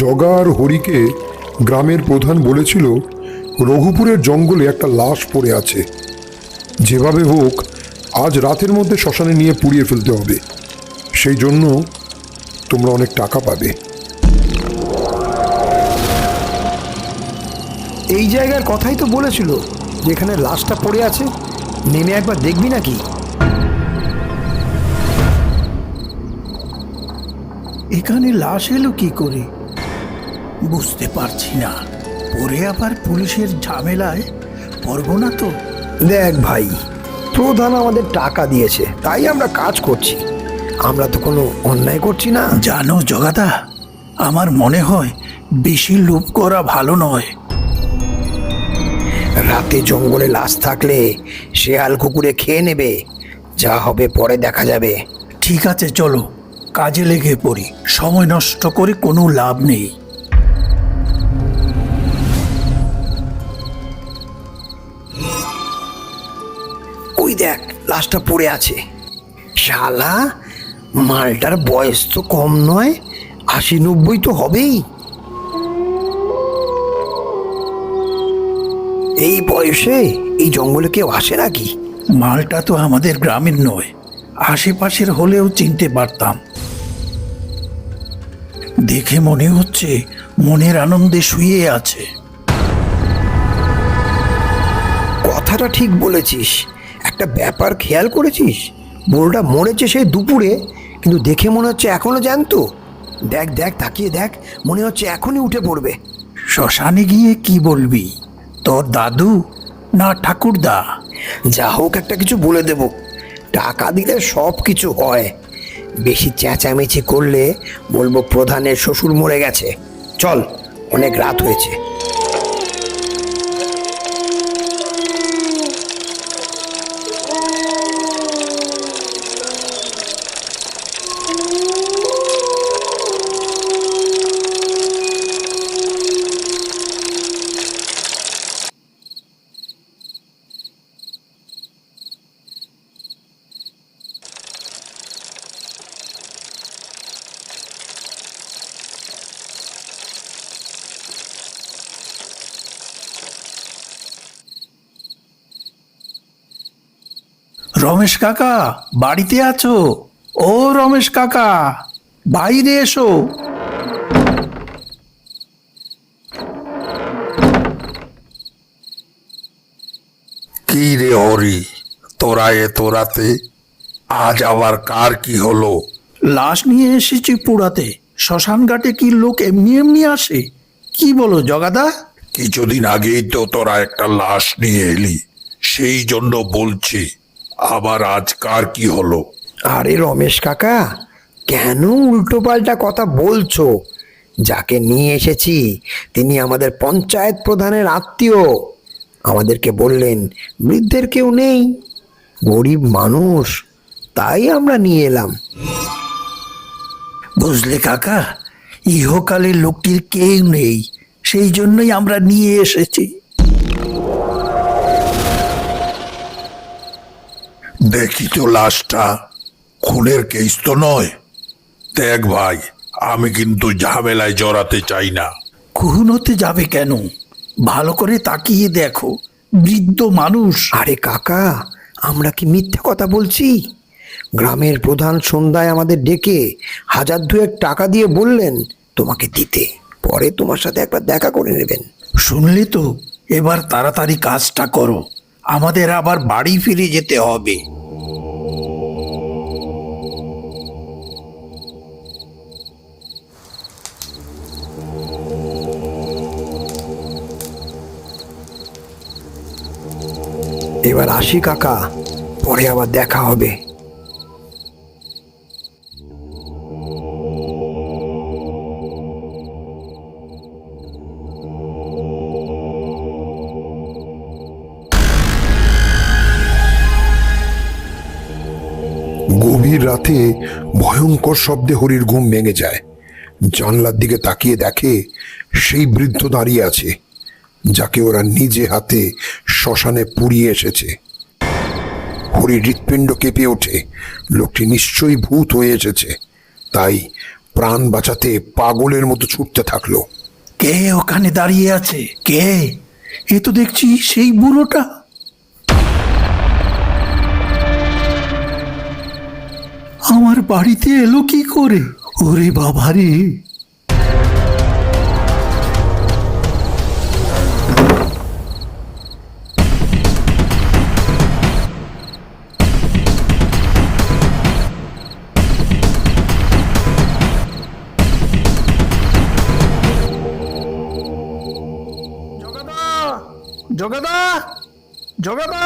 জগা আর হরিকে গ্রামের প্রধান বলেছিল, রঘুপুরের জঙ্গলে একটা লাশ পড়ে আছে। যেভাবে হোক, আজ রাতের মধ্যে শ্মশানে নিয়ে পুড়িয়ে ফেলতে হবে। সেই জন্য তোমরা অনেক টাকা পাবে। এই জায়গার কথাই তো বলেছিল, যেখানে লাশটা পড়ে আছে, নেমে একবার দেখবি নাকি? এখানে লাশ এলো কি করে? বুঝতে পারছি না। পরে আবার পুলিশের ঝামেলায় পড়ব না তো? দেখ ভাই প্রধান আমাদের টাকা দিয়েছে তাই আমরা কাজ করছি। আমরা তো কোনো অন্যায় করছি না। জানো জগাদা আমার মনে হয় বেশি লোভ করা ভালো নয়। রাতে জঙ্গলে লাশ থাকলে শেয়াল কুকুরে খেয়ে নেবে যা হবে পরে দেখা যাবে। ঠিক আছে চলো কাজে লেগে পড়ি। সময় নষ্ট করে কোনো লাভ নেই। ওই দেখ লাশটা পড়ে আছে। শালা মালটার বয়স তো কম নয় আশি নব্বই তো হবেই। এই বয়সে এই জঙ্গলে কেউ আসে নাকি? মালটা তো আমাদের গ্রামের নয় আশেপাশের হলেও চিনতে পারতাম। দেখে মনে হচ্ছে মনের আনন্দে শুয়ে আছে। কথাটা ঠিক বলেছিস একটা ব্যাপার খেয়াল করেছিস? বুড়োটা মরেছে সেই দুপুরে কিন্তু দেখে মনে হচ্ছে এখনও জ্যান্ত। দেখ দেখ তাকিয়ে দেখ মনে হচ্ছে এখনই উঠে পড়বে। শ্মশানে গিয়ে কি বলবি? তোর দাদু না ঠাকুরদা? যা হোক একটা কিছু বলে দেব। টাকা দিলে সব কিছু হয়। বেশি চেঁচামেচি করলে বলব প্রধানের শ্বশুর মরে গেছে। চল অনেক রাত হয়েছে। রমেশ কাকা বাড়িতে আছো? ও রমেশ কাকা বাইরে এসো। কি রে হরি তোরা এ তোরাতে আজ আবার কার কি হলো? লাশ নিয়ে এসেছি পুরাতে শ্মশান ঘাটে কি লোক এমনি এমনি আসে? কি বলো জগাদা? কিছুদিন আগেই তো তোরা একটা লাশ নিয়ে এলি সেই জন্য বলছি। আবার আজ কার কি হলো? আরে রমেশ কাকা কেন উল্টো পাল্টা কথা বলছো? যাকে নিয়ে এসেছি তিনি আমাদের পঞ্চায়েত প্রধানের আত্মীয়। আমাদেরকে বললেন বৃদ্ধের কেউ নেই গরিব মানুষ তাই আমরা নিয়ে এলাম। বুঝলে কাকা ইহকালে লোকটির কেউ নেই সেই জন্যই আমরা নিয়ে এসেছি। দেখি তো লাশটা। খুনের কেস তো নয়। দেখ ভাই আমি কিন্তু ঝামেলায় জড়াতে চাই না। খুন হতে যাবে কেন? ভালো করে তাকিয়ে দেখো। বৃদ্ধ মানুষ। আরে কাকা আমরা কি মিথ্যে কথা বলছি? গ্রামের প্রধান সন্ধ্যায় আমাদের ডেকে হাজার দুয়েক টাকা দিয়ে বললেন তোমাকে দিতে। পরে তোমার সাথে একবার দেখা করে নেবেন। শুনলে তো এবার তাড়াতাড়ি কাজটা করো। আমাদের আবার বাড়ি ফিরে যেতে হবে। এবার আসি কাকা পরে আবার দেখা হবে। গভীর রাতে ভয়ঙ্কর শব্দে হরির ঘুম ভেঙে যায়। জানলার দিকে তাকিয়ে দেখে সেই বৃদ্ধ দাঁড়িয়ে আছে, যাকে ওরা নিজে হাতে শ্মশানে পুড়িয়ে এসেছে। হরির হৃৎপিণ্ড কেঁপে ওঠে। লোকটি নিশ্চয়ই ভূত হয়ে এসেছে। তাই প্রাণ বাঁচাতে পাগলের মতো ছুটতে থাকল। কে ওখানে দাঁড়িয়ে আছে? কে? এ তো দেখছি সেই বুড়োটা। আমার বাড়িতে এলো কি করে? ওরে বাবারে। জগাদা! জগাদা! জগাদা!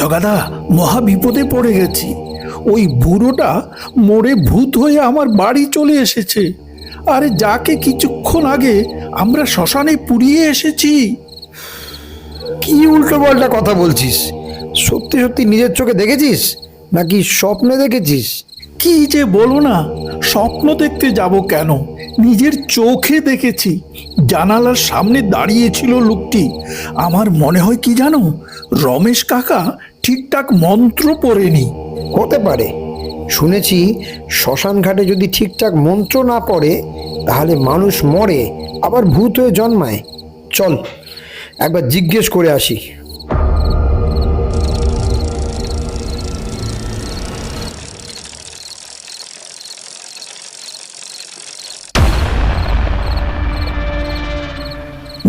জগাদা মহা বিপদে পড়ে গেছি। ওই বুড়োটা মোড়ে ভূত হয়ে আমার বাড়ি চলে এসেছে। আরে যাকে কিছুক্ষণ আগে আমরা শ্মশানে পুড়িয়ে এসেছি। কি উল্টো পাল্টা কথা বলছিস? সত্যি সত্যি নিজের চোখে দেখেছিস? নাকি স্বপ্নে দেখেছিস? কি যে বলো না স্বপ্ন দেখতে যাব কেন? নিজের চোখে দেখেছি। জানালার সামনে দাঁড়িয়েছিল লোকটি। আমার মনে হয় কি জানো রমেশ কাকা ঠিকঠাক মন্ত্র পড়েনি। হতে পারে। শুনেছি শ্মশান ঘাটে যদি ঠিকঠাক মন্ত্র না পড়ে তাহলে মানুষ মরে আবার ভূত হয়ে জন্মায়। চল একবার জিজ্ঞেস করে আসি।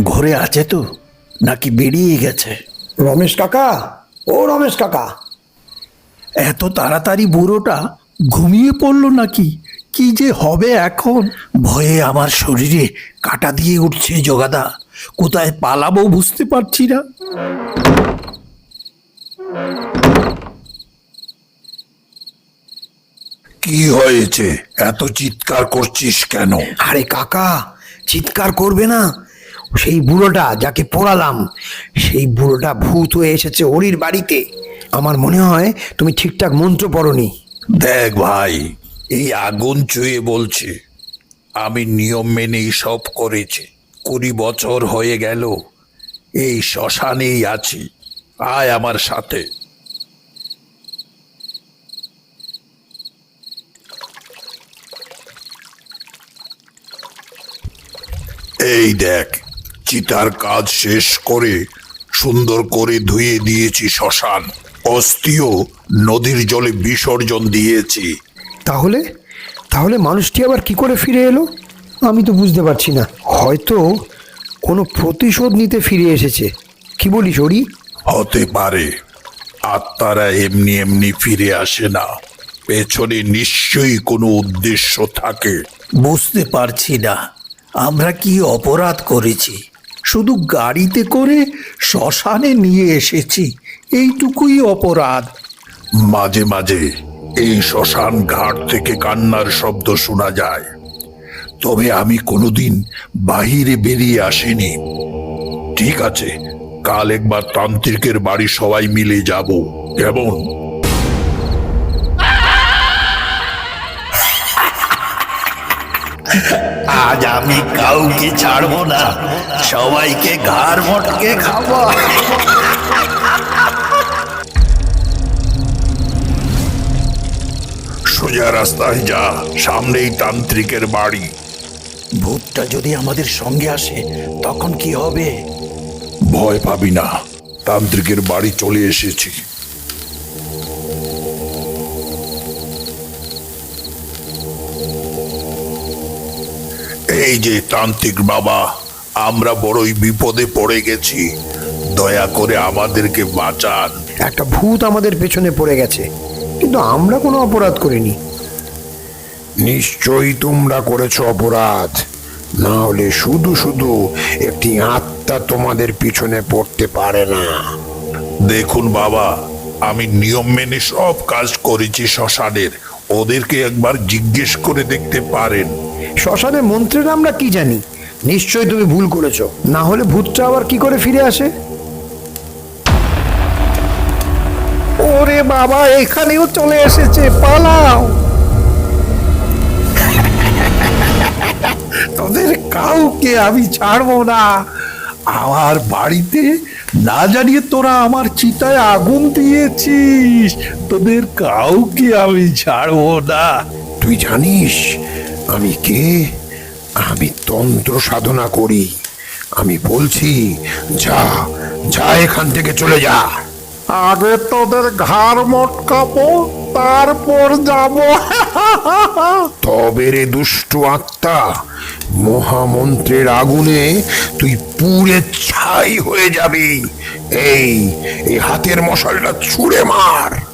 ঘরে আছে তো? নাকি বেরিয়ে গেছে? রমেশ কাকা ও রমেশ কাকা। এত তাড়াতাড়ি বুড়োটা ঘুমিয়ে পড়ল নাকি? কি যে হবে এখন? ভয়ে আমার শরীরে কাটা দিয়ে উঠছে জগাদা। কোথায় পালাবো বুঝতে পারছি না। কি হয়েছে? এত চিৎকার করছিস কেন? আরে কাকা চিৎকার করবে না। সেই বুড়োটা যাকে পোড়ালাম, সেই বুড়োটা ভূত হয়ে এসেছে হরির বাড়িতে। আমার মনে হয় তুমি ঠিকঠাক মন্ত্র পড়নি। দেখ ভাই, এই আগুন চুয়ে বলছে, আমি নিয়ম মেনেই সব করেছি। কুড়ি বছর হয়ে গেল, এই শ্মশানেই আছি। আয় আমার সাথে। এই দেখ চিতার কাজ শেষ করে সুন্দর করে ধুয়ে দিয়েছি শ্মশান। অস্থিও নদীর জলে বিসর্জন দিয়েছি। তাহলে? তাহলে মানুষটি আবার কি করে ফিরে এলো? আমি তো বুঝতে পারছি না। হয়তো কোনো প্রতিশোধ নিতে ফিরে এসেছে। কি বলিস হরি? হতে পারে। আত্মারা এমনি এমনি ফিরে আসে না। পেছনে নিশ্চয়ই কোনো উদ্দেশ্য থাকে। বুঝতে পারছি না। আমরা কি অপরাধ করেছি? শুধু গাড়িতে করে শ্মশানে নিয়ে এসেছি। এইটুকুই অপরাধ। মাঝে মাঝে এই শ্মশান ঘাট থেকে কান্নার শব্দ শোনা যায়। তবে আমি কোনোদিন বাহিরে বেরিয়ে আসিনি। ঠিক আছে কাল একবার তান্ত্রিকের বাড়ি সবাই মিলে যাব। কেমন? আজ আমি কাউকে ছাড়বো না। সবাইকে ঘাড় মটকে খাব। সোজা রাস্তায় যা সামনেই তান্ত্রিকের বাড়ি। ভূতটা যদি আমাদের সঙ্গে আসে তখন কি হবে? ভয় পাবি না তান্ত্রিকের বাড়ি চলে এসেছি। এই যে তান্ত্রিক বাবা আমরা বড়ই বিপদে পড়ে গেছি। দয়া করে আমাদেরকে বাঁচান। একটা ভূত আমাদের পেছনে পড়ে গেছে কিন্তু আমরা কোনো অপরাধ করিনি। নিশ্চয়ই তোমরা করেছ অপরাধ। না হলে শুধু শুধু একটি আত্মা তোমাদের পিছনে পড়তে পারে না। দেখুন বাবা আমি নিয়ম মেনে সব কাজ করেছি শ্মশানের। ওদেরকে একবার জিজ্ঞেস করে দেখতে পারেন। শ্মশানে মন্ত্রের আমরা কি জানি? নিশ্চয়ই তুমি ভুল করেছ। না হলে ভূতটা আবার কি করে ফিরে আসে? ওরে বাবা, এখানেও চলে এসেছে, পালাও। তোদের কাউকে আমি ছাড়বো না। আমার বাড়িতে না জানিয়ে তোরা আমার চিতায় আগুন দিয়েছিস। তোদের কাউকে আমি ছাড়বো না। তুই জানিস আমি কে? আমি তন্ত্র সাধনা করি। আমি বলছি যা যা এখান থেকে চলে যা। আগে তোদের ঘাড় মটকাবো তারপর যাব। তবে রে দুষ্ট আত্মা মহামন্ত্রের আগুনে তুই পুড়ে ছাই হয়ে যাবি। এই এই হাতের মশালটা ছুঁড়ে মার।